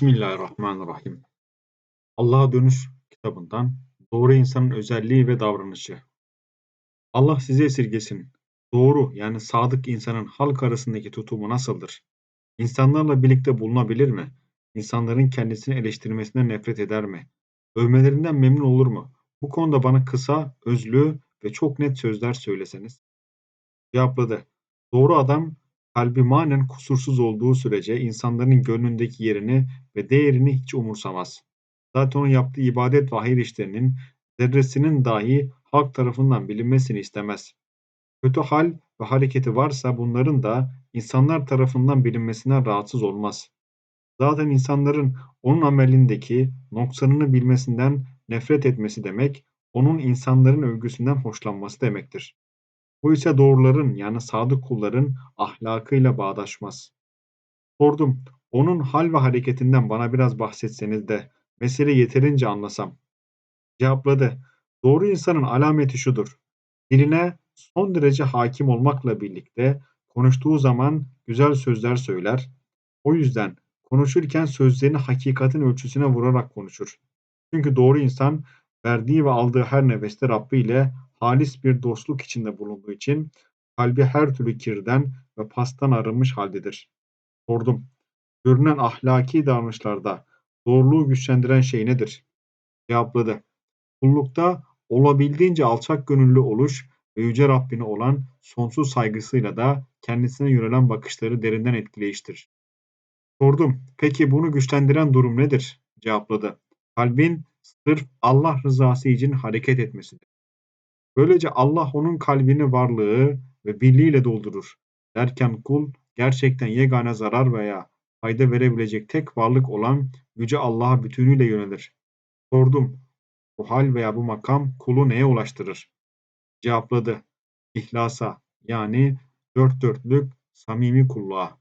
Bismillahirrahmanirrahim. Allah'a Dönüş kitabından Doğru insanın özelliği ve davranışı. Allah sizi esirgesin. Doğru yani sadık insanın halk arasındaki tutumu nasıldır? İnsanlarla birlikte bulunabilir mi? İnsanların kendisini eleştirmesinden nefret eder mi? Övmelerinden memnun olur mu? Bu konuda bana kısa, özlü ve çok net sözler söyleseniz. Cevapladı. Doğru adam kalbi manen kusursuz olduğu sürece insanların gönlündeki yerini ve değerini hiç umursamaz. Zaten onun yaptığı ibadet ve hayır işlerinin zerresinin dahi halk tarafından bilinmesini istemez. Kötü hal ve hareketi varsa bunların da insanlar tarafından bilinmesinden rahatsız olmaz. Zaten insanların onun amelindeki noksanını bilmesinden nefret etmesi demek, onun insanların övgüsünden hoşlanması demektir. Bu ise doğruların yani sadık kulların ahlakıyla bağdaşmaz. Sordum, onun hal ve hareketinden bana biraz bahsetseniz de mesele yeterince anlasam. Cevapladı, doğru insanın alameti şudur. Diline son derece hakim olmakla birlikte konuştuğu zaman güzel sözler söyler. O yüzden konuşurken sözlerini hakikatin ölçüsüne vurarak konuşur. Çünkü doğru insan verdiği ve aldığı her nefeste Rabbi ile halis bir dostluk içinde bulunduğu için kalbi her türlü kirden ve pastan arınmış haldedir. Sordum. Görünen ahlaki davranışlarda doğruluğu güçlendiren şey nedir? Cevapladı. Kullukta olabildiğince alçak gönüllü oluş ve Yüce Rabbine olan sonsuz saygısıyla da kendisine yönelen bakışları derinden etkileyiştir. Sordum. Peki bunu güçlendiren durum nedir? Cevapladı. Kalbin sırf Allah rızası için hareket etmesidir. Böylece Allah onun kalbini varlığı ve birliğiyle doldurur. Derken kul gerçekten yegane zarar veya fayda verebilecek tek varlık olan Yüce Allah'a bütünüyle yönelir. Sordum, bu hal veya bu makam kulu neye ulaştırır? Cevapladı, İhlasa yani dört dörtlük samimi kulluğa.